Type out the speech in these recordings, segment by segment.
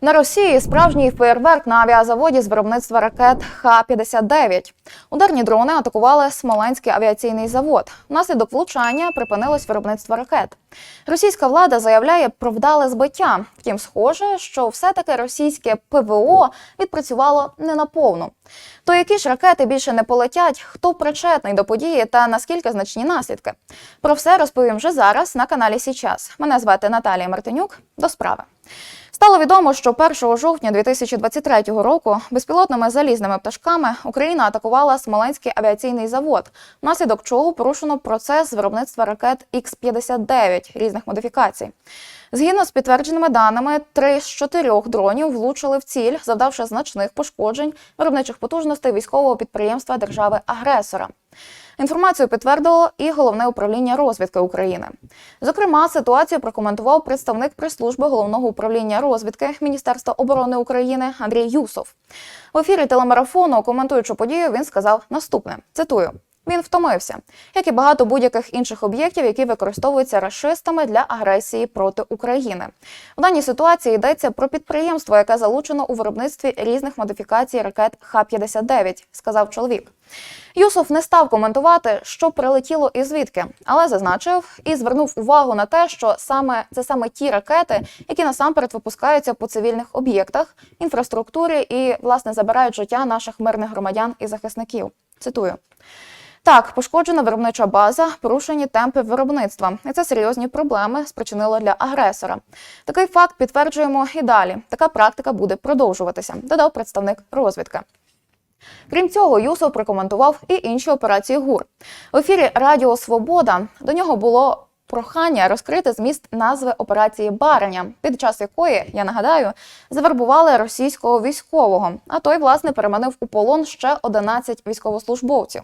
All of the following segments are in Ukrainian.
На Росії справжній феєрверк на авіазаводі з виробництва ракет Х-59. Ударні дрони атакували Смоленський авіаційний завод. Внаслідок влучання припинилось виробництво ракет. Російська влада заявляє про вдале збиття. Втім, схоже, що все-таки російське ПВО відпрацювало не наповну. То які ж ракети більше не полетять, хто причетний до події та наскільки значні наслідки? Про все розповім вже зараз на каналі Січас. Мене звати Наталія Мартинюк. До справи. Стало відомо, що 1 жовтня 2023 року безпілотними залізними пташками Україна атакувала Смоленський авіаційний завод, внаслідок чого порушено процес виробництва ракет Х-59 різних модифікацій. Згідно з підтвердженими даними, три з чотирьох дронів влучили в ціль, завдавши значних пошкоджень виробничих потужностей військового підприємства держави-агресора. Інформацію підтвердило і головне управління розвідки України. Зокрема, ситуацію прокоментував представник прес-служби головного управління розвідки Міністерства оборони України Андрій Юсов. В ефірі телемарафону, коментуючи подію, він сказав наступне: цитую. Він втомився, як і багато будь-яких інших об'єктів, які використовуються рашистами для агресії проти України. В даній ситуації йдеться про підприємство, яке залучено у виробництві різних модифікацій ракет Х-59, сказав чоловік. Юсов не став коментувати, що прилетіло і звідки, але зазначив і звернув увагу на те, що саме це саме ті ракети, які насамперед випускаються по цивільних об'єктах, інфраструктурі і власне забирають життя наших мирних громадян і захисників. Цитую. Так, пошкоджена виробнича база, порушені темпи виробництва, і це серйозні проблеми спричинило для агресора. Такий факт підтверджуємо і далі. Така практика буде продовжуватися, додав представник розвідки. Крім цього, Юсов прокоментував і інші операції ГУР. В ефірі Радіо Свобода до нього було прохання розкрити зміст назви операції Бареня, під час якої, я нагадаю, завербували російського військового, а той, власне, переманив у полон ще 11 військовослужбовців.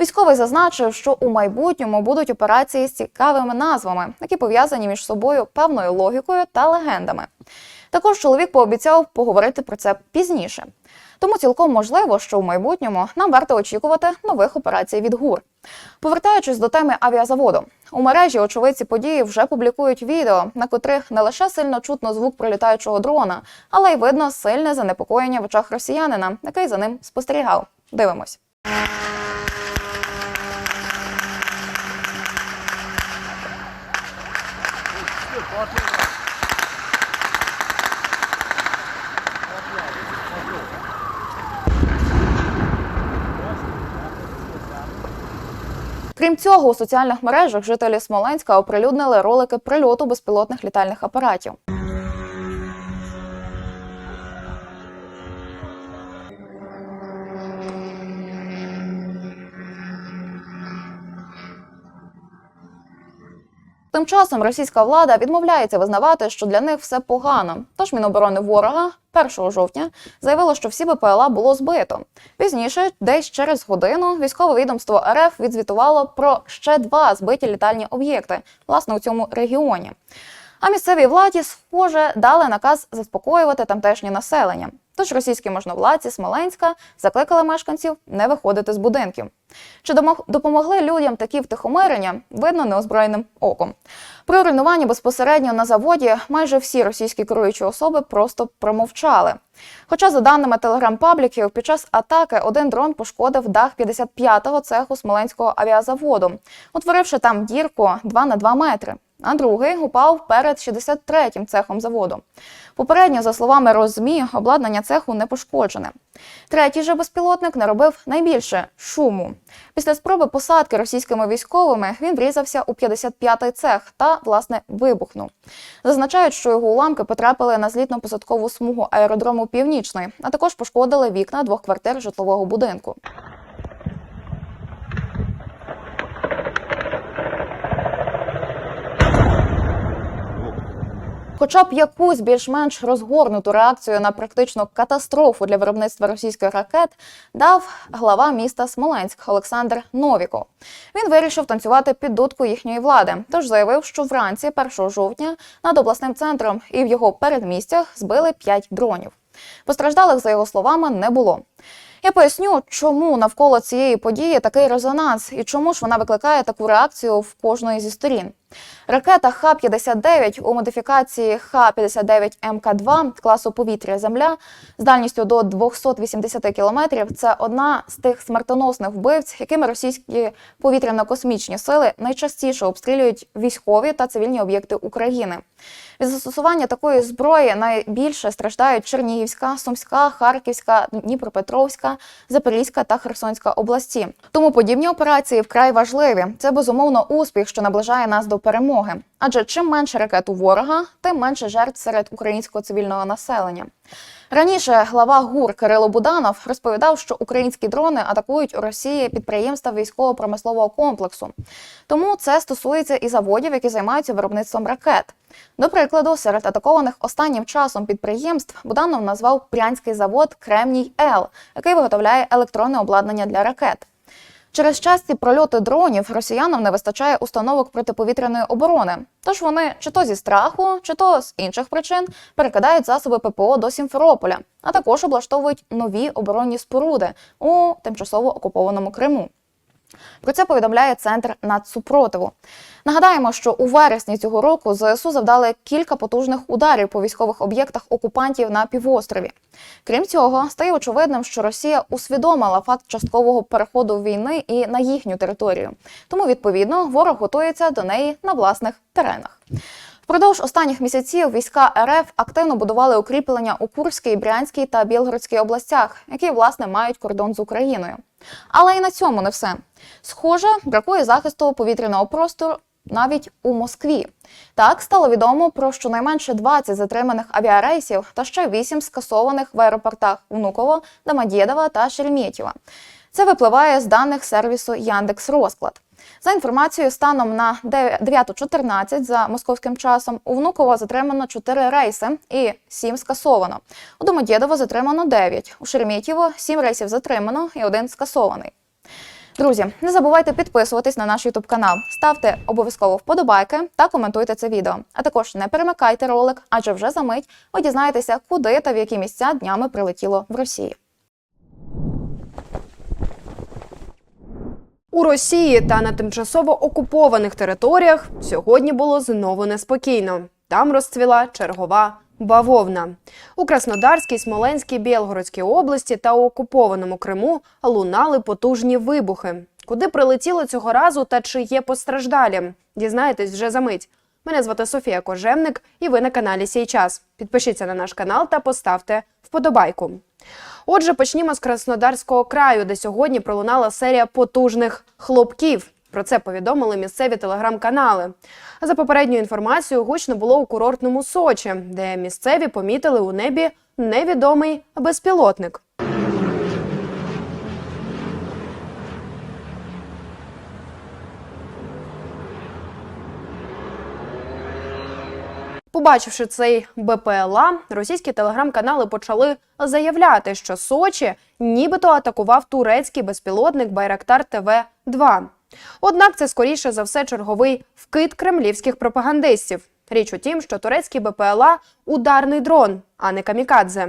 Військовий зазначив, що у майбутньому будуть операції з цікавими назвами, які пов'язані між собою певною логікою та легендами. Також чоловік пообіцяв поговорити про це пізніше. Тому цілком можливо, що в майбутньому нам варто очікувати нових операцій від ГУР. Повертаючись до теми авіазаводу, у мережі очевидці події вже публікують відео, на котрих не лише сильно чутно звук прилітаючого дрона, але й видно сильне занепокоєння в очах росіянина, який за ним спостерігав. Дивимось. Крім цього, у соціальних мережах жителі Смоленська оприлюднили ролики прильоту безпілотних літальних апаратів. Тим часом російська влада відмовляється визнавати, що для них все погано. Тож Міноборони ворога 1 жовтня заявило, що всі БПЛА було збито. Пізніше, десь через годину, військове відомство РФ відзвітувало про ще два збиті літальні об'єкти, власне, у цьому регіоні. А місцевій владі, схоже, дали наказ заспокоювати тамтешнє населення. Тож російські можновладці Смоленська закликали мешканців не виходити з будинків. Чи допомогли людям такі втихомирення, видно неозброєним оком. Про руйнування безпосередньо на заводі майже всі російські керуючі особи просто промовчали. Хоча, за даними телеграм-пабліків, під час атаки один дрон пошкодив дах 55-го цеху Смоленського авіазаводу, утворивши там дірку 2 на 2 метри. А другий упав перед 63-м цехом заводу. Попередньо, за словами Розмі, обладнання цеху не пошкоджене. Третій же безпілотник наробив найбільше шуму. Після спроби посадки російськими військовими він врізався у 55-й цех та, власне, вибухнув. Зазначають, що його уламки потрапили на злітно-посадкову смугу аеродрому Північний, а також пошкодили вікна двох квартир житлового будинку. Хоча б якусь більш-менш розгорнуту реакцію на практично катастрофу для виробництва російських ракет дав глава міста Смоленськ Олександр Новіков. Він вирішив танцювати під дудку їхньої влади, тож заявив, що вранці 1 жовтня над обласним центром і в його передмістях збили 5 дронів. Постраждалих, за його словами, не було. Я поясню, чому навколо цієї події такий резонанс і чому ж вона викликає таку реакцію в кожної зі сторін. Ракета Х-59 у модифікації Х-59 МК-2 класу повітря Земля з дальністю до 280 кілометрів. Це одна з тих смертоносних вбивць, якими російські повітряно-космічні сили найчастіше обстрілюють військові та цивільні об'єкти України. Від застосування такої зброї найбільше страждають Чернігівська, Сумська, Харківська, Дніпропетровська, Запорізька та Херсонська області. Тому подібні операції вкрай важливі. Це безумовно успіх, що наближає нас до перемоги. Адже чим менше ракет у ворога, тим менше жертв серед українського цивільного населення. Раніше глава ГУР Кирило Буданов розповідав, що українські дрони атакують у Росії підприємства військово-промислового комплексу. Тому це стосується і заводів, які займаються виробництвом ракет. До прикладу, серед атакованих останнім часом підприємств Буданов назвав прянський завод Кремній Л, який виготовляє електронне обладнання для ракет. Через часті прольоти дронів росіянам не вистачає установок протиповітряної оборони. Тож вони чи то зі страху, чи то з інших причин перекидають засоби ППО до Сімферополя, а також облаштовують нові оборонні споруди у тимчасово окупованому Криму. Про це повідомляє центр нацсупротиву. Нагадаємо, що у вересні цього року ЗСУ завдали кілька потужних ударів по військових об'єктах окупантів на півострові. Крім цього, стає очевидним, що Росія усвідомила факт часткового переходу війни і на їхню територію. Тому, відповідно, ворог готується до неї на власних теренах. Впродовж останніх місяців війська РФ активно будували укріплення у Курській, Брянській та Білгородській областях, які власне мають кордон з Україною. Але і на цьому не все. Схоже, бракує захисту повітряного простору навіть у Москві. Так стало відомо про щонайменше 20 затриманих авіарейсів та ще 8 скасованих в аеропортах Внуково, Домодєдова та Шереметьєва. Це випливає з даних сервісу Яндекс Розклад. За інформацією, станом на 9.14 за московським часом у Внуково затримано 4 рейси і 7 скасовано. У Домодєдово затримано 9, у Шереметьєво 7 рейсів затримано і один скасований. Друзі, не забувайте підписуватись на наш YouTube канал, ставте обов'язково вподобайки та коментуйте це відео. А також не перемикайте ролик, адже вже за мить ви дізнаєтеся, куди та в які місця днями прилетіло в Росії. У Росії та на тимчасово окупованих територіях сьогодні було знову неспокійно. Там розцвіла чергова бавовна. У Краснодарській, Смоленській, Білгородській області та у окупованому Криму лунали потужні вибухи. Куди прилетіло цього разу та чи є постраждалі? Дізнаєтесь вже за мить. Мене звати Софія Кожевник, і ви на каналі Сій час. Підпишіться на наш канал та поставте вподобайку. Отже, почнімо з Краснодарського краю, де сьогодні пролунала серія потужних хлопків. Про це повідомили місцеві телеграм-канали. За попередньою інформацією, гучно було у курортному Сочі, де місцеві помітили у небі невідомий безпілотник. Побачивши цей БПЛА, російські телеграм-канали почали заявляти, що Сочі нібито атакував турецький безпілотник Байрактар ТВ-2. Однак це скоріше за все черговий вкид кремлівських пропагандистів. Річ у тім, що турецькі БПЛА ударний дрон, а не камікадзе.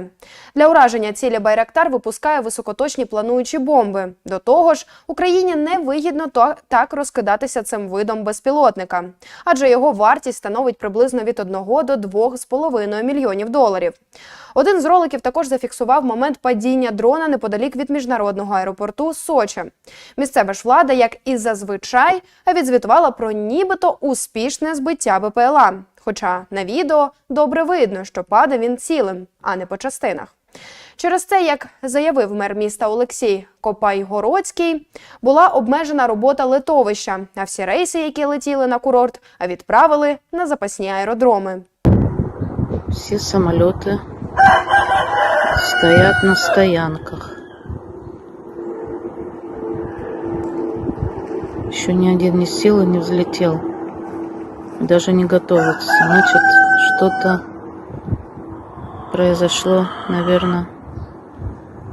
Для ураження цілі Байрактар випускає високоточні плануючі бомби. До того ж, Україні не вигідно то- так розкидатися цим видом безпілотника, адже його вартість становить приблизно від 1 до 2,5 мільйонів доларів. Один з роликів також зафіксував момент падіння дрона неподалік від міжнародного аеропорту Сочі. Місцева ж влада, як і зазвичай, відзвітувала про нібито успішне збиття БПЛА. Хоча на відео добре видно, що падав він цілим, а не по частинах. Через це, як заявив мер міста Олексій Копайгородський, була обмежена робота литовища, а всі рейси, які летіли на курорт, відправили на запасні аеродроми. Все самолеты стоят на стоянках. Еще ни один не сел и не взлетел Даже не готовится. Значит, что-то произошло, наверное.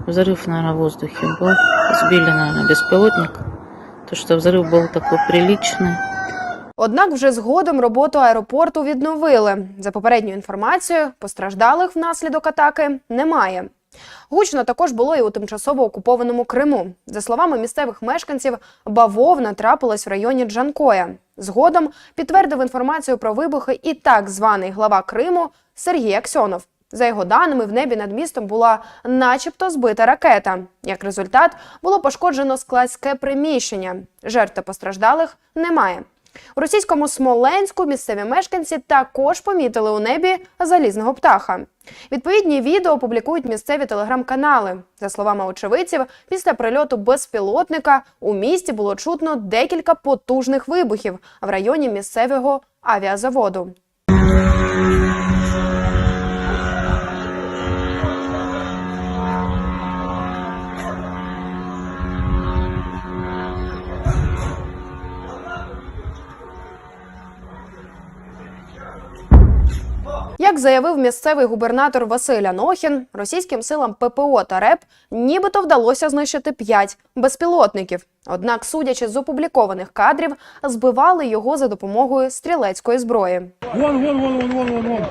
Взрыв, наверное, в воздухе был. Сбили, наверное, беспилотник. То, что взрыв был такой приличный. Однак вже згодом роботу аеропорту відновили. За попередньою інформацією, постраждалих внаслідок атаки немає. Гучно також було і у тимчасово окупованому Криму. За словами місцевих мешканців, бавовна трапилась в районі Джанкоя. Згодом підтвердив інформацію про вибухи і так званий глава Криму Сергій Аксьонов. За його даними, в небі над містом була начебто збита ракета. Як результат, було пошкоджено складське приміщення. Жертв та постраждалих немає. У російському Смоленську місцеві мешканці також помітили у небі залізного птаха. Відповідні відео публікують місцеві телеграм-канали. За словами очевидців, після прильоту безпілотника у місті було чутно декілька потужних вибухів в районі місцевого авіазаводу. Заявив місцевий губернатор Василь Анохін, російським силам ППО та РЕП нібито вдалося знищити п'ять безпілотників. Однак, судячи з опублікованих кадрів, збивали його за допомогою стрілецької зброї. Вон, вон, вон, вон, вон, вон.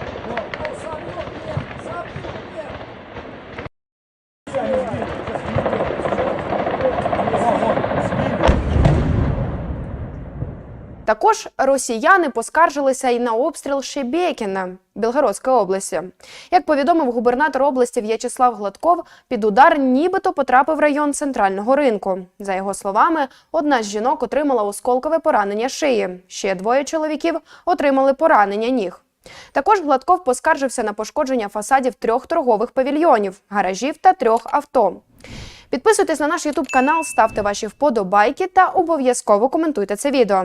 Також росіяни поскаржилися й на обстріл Шебекіна Білгородської області. Як повідомив губернатор області В'ячеслав Гладков, під удар нібито потрапив район центрального ринку. За його словами, одна з жінок отримала осколкове поранення шиї. Ще двоє чоловіків отримали поранення ніг. Також Гладков поскаржився на пошкодження фасадів трьох торгових павільйонів, гаражів та трьох авто. Підписуйтесь на наш Ютуб канал, ставте ваші вподобайки та обов'язково коментуйте це відео.